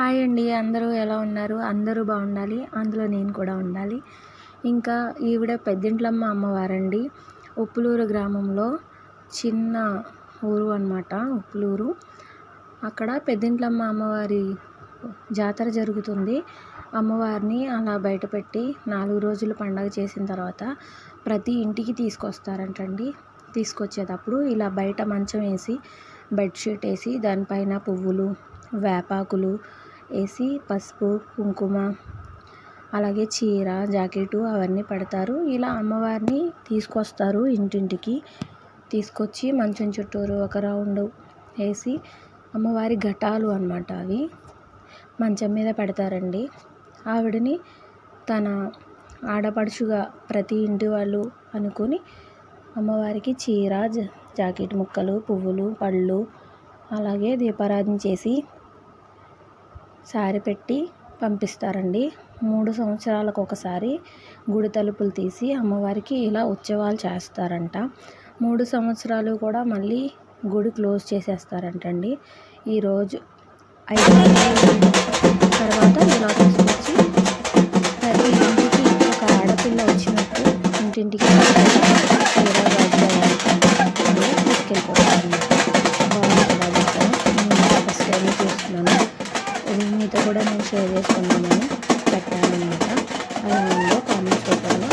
Hi అండి అందరూ ఎలా ఉన్నారు? అందరూ బాగుండాలి అందులో నేను కూడా ఉండాలి. ఇంకా ఈవిడ పెద్దింట్లమ్మ అమ్మవారండి. ఉప్పులూరు గ్రామంలో చిన్న ఊరు అనమాట ఉప్పులూరు. అక్కడ పెద్దింట్లమ్మ అమ్మవారి జాతర జరుగుతుంది. అమ్మవారిని అలా బయటపెట్టి నాలుగు రోజులు పండగ చేసిన తర్వాత ప్రతి ఇంటికి తీసుకొస్తారంటండి. తీసుకొచ్చేటప్పుడు ఇలా బయట మంచం వేసి బెడ్షీట్ వేసి దానిపైన పువ్వులు వేపాకులు వేసి పసుపు కుంకుమ అలాగే చీర జాకెట్ అవన్నీ పెడతారు. ఇలా అమ్మవారిని తీసుకొస్తారు ఇంటింటికి. తీసుకొచ్చి మంచం చుట్టూరు ఒక రౌండ్ వేసి అమ్మవారి ఘటాలు అనమాట అవి. మంచం మీద పెడతారండి. ఆవిడని తన ఆడపడుచుగా ప్రతి ఇంటి వాళ్ళు అనుకొని అమ్మవారికి చీర జాకెట్ ముక్కలు పువ్వులు పళ్ళు అలాగే దీపారాధన చేసి సారి పెట్టి పంపిస్తారండి. మూడు సంవత్సరాలకు ఒకసారి గుడి తలుపులు తీసి అమ్మవారికి ఇలా ఉత్సవాలు చేస్తారంట. మూడు సంవత్సరాలు కూడా మళ్ళీ గుడి క్లోజ్ చేసేస్తారంటండి. ఈరోజు ఐదు తర్వాత ఇలా తీసుకొచ్చి ప్రతి ఇంటికి ఒక ఆడపిల్ల వచ్చినట్టు ఇంటింటికి ఇది మీతో కూడా నేను షేర్ చేసుకున్నాను పెట్టాను అనమాట అలా ఉందో కామెంట్స్ రూపంలో